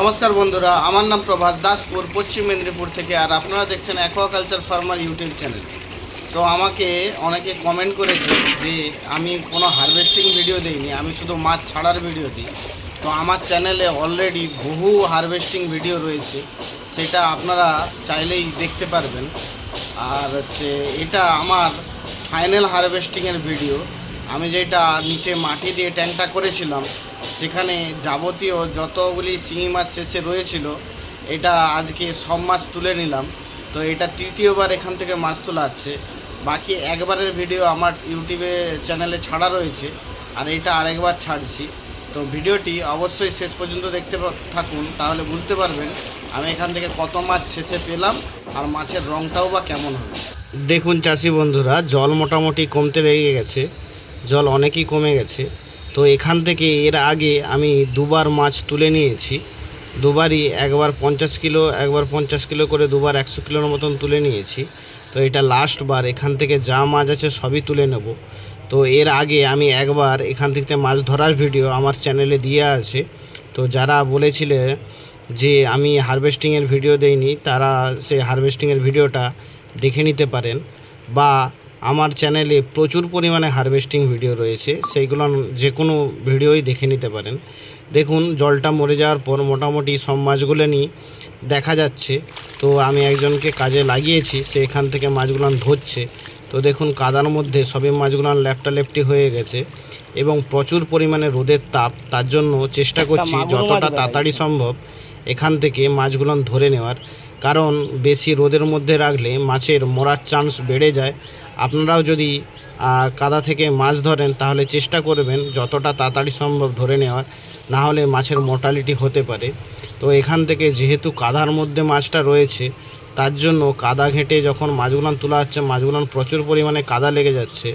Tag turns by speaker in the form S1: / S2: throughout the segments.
S1: নমস্কার বন্ধুরা, আমার নাম প্রভাস দাসপুর পশ্চিম মেদিনীপুর থেকে, আর আপনারা দেখছেন অ্যাকোয়াকালচার ফার্মার ইউটিউব চ্যানেল তো আমাকে অনেকে কমেন্ট করেছে যে, আমি কোনো হারভেস্টিং ভিডিও দিইনি, আমি শুধু মাছ ছাড়ার ভিডিও দিই। তো আমার চ্যানেলে অলরেডি বহু হারভেস্টিং ভিডিও রয়েছে, সেটা আপনারা চাইলেই দেখতে পারবেন। আর হচ্ছে, এটা আমার ফাইনাল হারভেস্টিংয়ের ভিডিও আমি যেটা নিচে মাটি দিয়ে ট্যাঙ্কটা করেছিলাম সেখানে যাবতীয় যতগুলি শিঙি মাছ শেষে রয়েছিল, এটা আজকে সব মাছ তুলে নিলাম। তো এটা তৃতীয়বার এখান থেকে মাছ তোলা হচ্ছে। বাকি একবারের ভিডিও আমার ইউটিউবে চ্যানেলে ছাড়া রয়েছে, আর এটা আরেকবার ছাড়ছি। তো ভিডিওটি অবশ্যই শেষ পর্যন্ত দেখতে থাকুন, তাহলে বুঝতে পারবেন আমি এখান থেকে কত মাছ শেষে পেলাম, আর মাছের রংটাও বা কেমন হবে। দেখুন চাষি বন্ধুরা, জল মোটামুটি কমতে লেগে গেছে। জল অনেকই কমে গেছে। তো এখান থেকে এর আগে আমি দুবার মাছ তুলে নিয়েছি। দুবারই একবার পঞ্চাশ কিলো, একবার পঞ্চাশ কিলো করে দুবার একশো কিলোর মতন তুলে নিয়েছি। তো এটা লাস্ট বার, এখান থেকে যা মাছ আছে সবই তুলে নেব। তো এর আগে আমি একবার এখান থেকে মাছ ধরার ভিডিও আমার চ্যানেলে দিয়ে আছে। তো যারা বলেছিলে যে আমি হারভেস্টিংয়ের ভিডিও দেইনি, তারা সেই হারভেস্টিংয়ের ভিডিওটা দেখে নিতে পারেন। বা আমার চ্যানেলে প্রচুর পরিমাণে হারভেস্টিং ভিডিও রয়েছে। সেইগুলো যে কোনো ভিডিওই দেখে নিতে পারেন। দেখুন জলটা মরে যাওয়ার পর মোটামুটি সব মাছগুলো নিয়ে দেখা যাচ্ছে। তো আমি একজনকে কাজে লাগিয়েছি সে এখান থেকে মাছগুলো ধরছে। তো দেখুন কাদার মধ্যে সবই মাছগুলো লেফটা লেফটি হয়ে গেছে এবং প্রচুর পরিমাণে রোদের তাপ। তার জন্য চেষ্টা করছি যতটা তাড়াতাড়ি সম্ভব এখান থেকে মাছগুলো ধরে নেওয়ার। কারণ বেশি রোদের মধ্যে রাখলে মাছের মরার চান্স বেড়ে যায়। আপনারাও যদি কাদা থেকে মাছ ধরেন, তাহলে চেষ্টা করবেন যতটা তাড়াতাড়ি সম্ভব ধরে নেওয়ার। না হলে মাছের মোর্টালিটি হতে পারে। তো এখান থেকে যেহেতু কাদার মধ্যে মাছটা রয়েছে, তার জন্য কাদা ঘেঁটে যখন মাছগুলো তোলা হচ্ছে মাছগুলো প্রচুর পরিমাণে কাদা লেগে যাচ্ছে।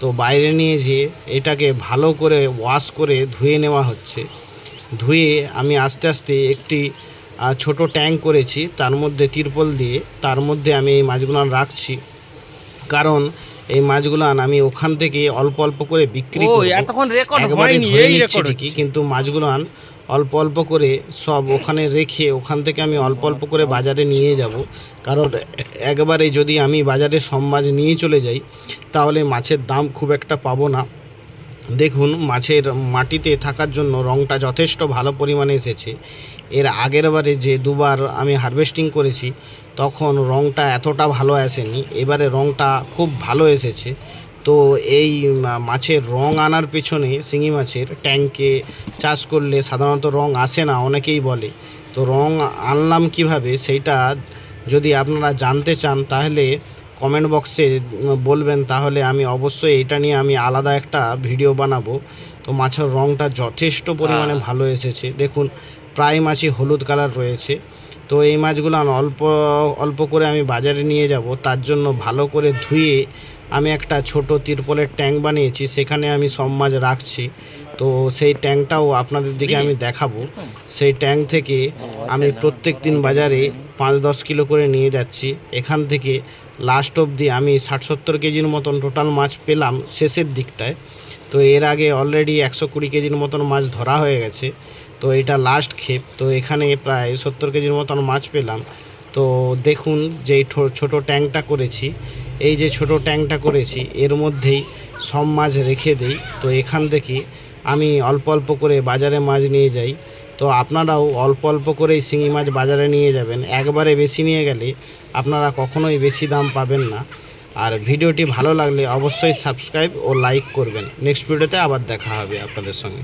S1: তো বাইরে নিয়ে যেয়ে এটাকে ভালো করে ওয়াশ করে ধুয়ে নেওয়া হচ্ছে। ধুয়ে আমি আস্তে আস্তে একটি ছোট ট্যাঙ্ক করেছি তার মধ্যে তিরপল দিয়ে তার মধ্যে আমি এই মাছগুলো রাখছি। কারণ এই মাছগুলো আমি ওখান থেকে অল্প অল্প করে বিক্রি ঠিকই কিন্তু মাছগুলো অল্প অল্প করে সব ওখানে রেখে ওখান থেকে আমি অল্প অল্প করে বাজারে নিয়ে যাব। কারণ একবারে যদি আমি বাজারে সব মাছ নিয়ে চলে যাই তাহলে মাছের দাম খুব একটা পাবো না। দেখুন, মাছের মাটিতে থাকার জন্য রঙটা যথেষ্ট ভালো পরিমাণে এসেছে। এর আগের বারে যে দুবার আমি হারভেস্টিং করেছি, তখন রঙটা এতটা ভালো আসেনি। এবারে রঙটা খুব ভালো এসেছে। তো এই মাছের রং আনার পেছনে শিঙি মাছের ট্যাঙ্কে চাষ করলে সাধারণত রং আসে না, অনেকেই বলে। তো রং আনলাম কীভাবে, সেইটা যদি আপনারা জানতে চান, তাহলে কমেন্ট বক্সে বলবেন তাহলে আমি অবশ্যই এটা নিয়ে আমি আলাদা একটা ভিডিও বানাবো। তো মাছের রঙটা যথেষ্ট পরিমাণে ভালো এসেছে। দেখুন প্রায় মাছই হলুদ কালার রয়েছে। তো এই মাছগুলো অল্প অল্প করে আমি বাজারে নিয়ে যাব। তার জন্য ভালো করে ধুয়ে আমি একটা ছোট তিরপলের ট্যাঙ্ক বানিয়েছি। সেখানে আমি সব মাছ রাখছি। তো সেই ট্যাঙ্কটাও আপনাদের দিকে আমি দেখাবো। সেই ট্যাঙ্ক থেকে আমি প্রত্যেক দিন বাজারে পাঁচ দশ কিলো করে নিয়ে যাচ্ছি। এখান থেকে লাস্ট অবধি আমি ষাট সত্তর কেজির মতন টোটাল মাছ পেলাম শেষের দিকটায়। তো এর আগে অলরেডি একশো কুড়ি কেজির মতন মাছ ধরা হয়ে গেছে। তো এটা লাস্ট ক্ষেপ। তো এখানে প্রায় সত্তর কেজির মতন মাছ পেলাম। তো দেখুন যেই ছোট ট্যাঙ্কটা করেছি। এই যে ছোট ট্যাঙ্কটা করেছি, এর মধ্যেই সব মাছ রেখে দেই। তো এখান থেকে আমি অল্প অল্প করে বাজারে মাছ নিয়ে যাই। তো আপনারাও অল্প অল্প করেই শিঙি মাছ বাজারে নিয়ে যাবেন। একবারে বেশি নিয়ে গেলে আপনারা কখনোই বেশি দাম পাবেন না। আর ভিডিওটি ভালো লাগলে অবশ্যই সাবস্ক্রাইব ও লাইক করবেন। নেক্সট ভিডিওতে আবার দেখা হবে আপনাদের সঙ্গে।